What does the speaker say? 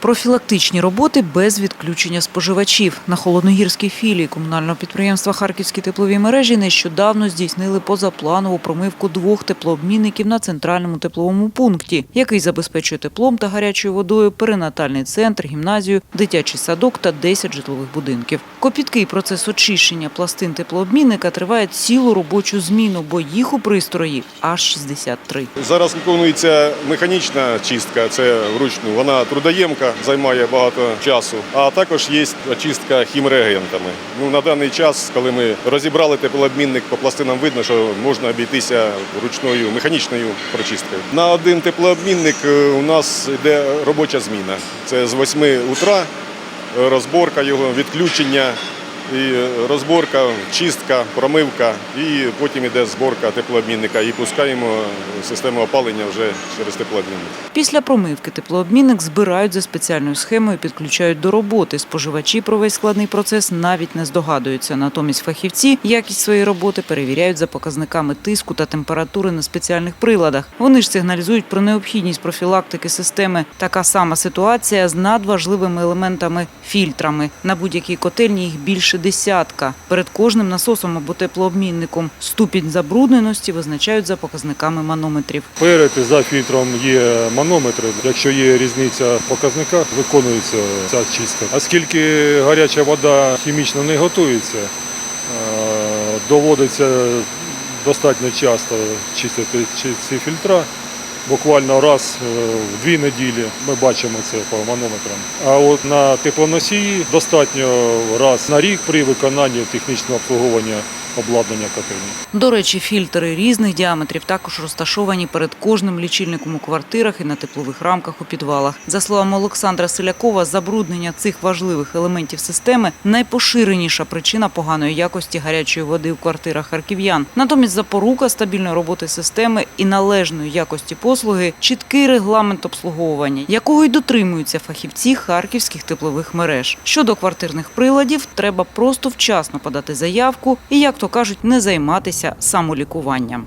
Профілактичні роботи без відключення споживачів. На холодногірській філії комунального підприємства Харківські теплові мережі нещодавно здійснили позапланову промивку двох теплообмінників на центральному тепловому пункті, який забезпечує теплом та гарячою водою перинатальний центр, гімназію, дитячий садок та 10 житлових будинків. Копіткий процес очищення пластин теплообмінника триває цілу робочу зміну, бо їх у пристрої аж 63. Зараз виконується механічна чистка, це вручну. Вона трудоємка, займає багато часу. А також є очистка хімреагентами. Ну на даний час, коли ми розібрали теплообмінник по пластинам, видно, що можна обійтися ручною механічною прочисткою. На один теплообмінник е, у нас йде робоча зміна. Це з 8 утра е, розборка його, відключення. І розборка, чистка, промивка, і потім іде зборка теплообмінника і пускаємо систему опалення вже через теплообмінник. Після промивки теплообмінник збирають за спеціальною схемою, підключають до роботи. Споживачі про весь складний процес навіть не здогадуються. Натомість фахівці якість своєї роботи перевіряють за показниками тиску та температури на спеціальних приладах. Вони ж сигналізують про необхідність профілактики системи. Така сама ситуація з надважливими елементами фільтрами. На будь-якій котельні їх більше десятка. Перед кожним насосом або теплообмінником ступінь забрудненості визначають за показниками манометрів. Перед і за фільтром є манометри. Якщо є різниця в показниках, виконується ця чистка. Оскільки гаряча вода хімічно не готується, е, доводиться достатньо часто чистити ці фільтра. Буквально раз е, в дві неділі ми бачимо це по манометрам. А от на теплоносії достатньо раз на рік при виконанні технічного обслуговування обладнання котельні. До речі, фільтри різних діаметрів також розташовані перед кожним лічильником у квартирах і на теплових рамках у підвалах. За словами Олександра Селякова, забруднення цих важливих елементів системи найпоширеніша причина поганої якості гарячої води в квартирах харків'ян. Натомість запорука стабільної роботи системи і належної якості послуги чіткий регламент обслуговування, якого й дотримуються фахівці харківських теплових мереж. Щодо квартирних приладів, треба просто вчасно подати заявку і, як то кажуть, не займатися самолікуванням.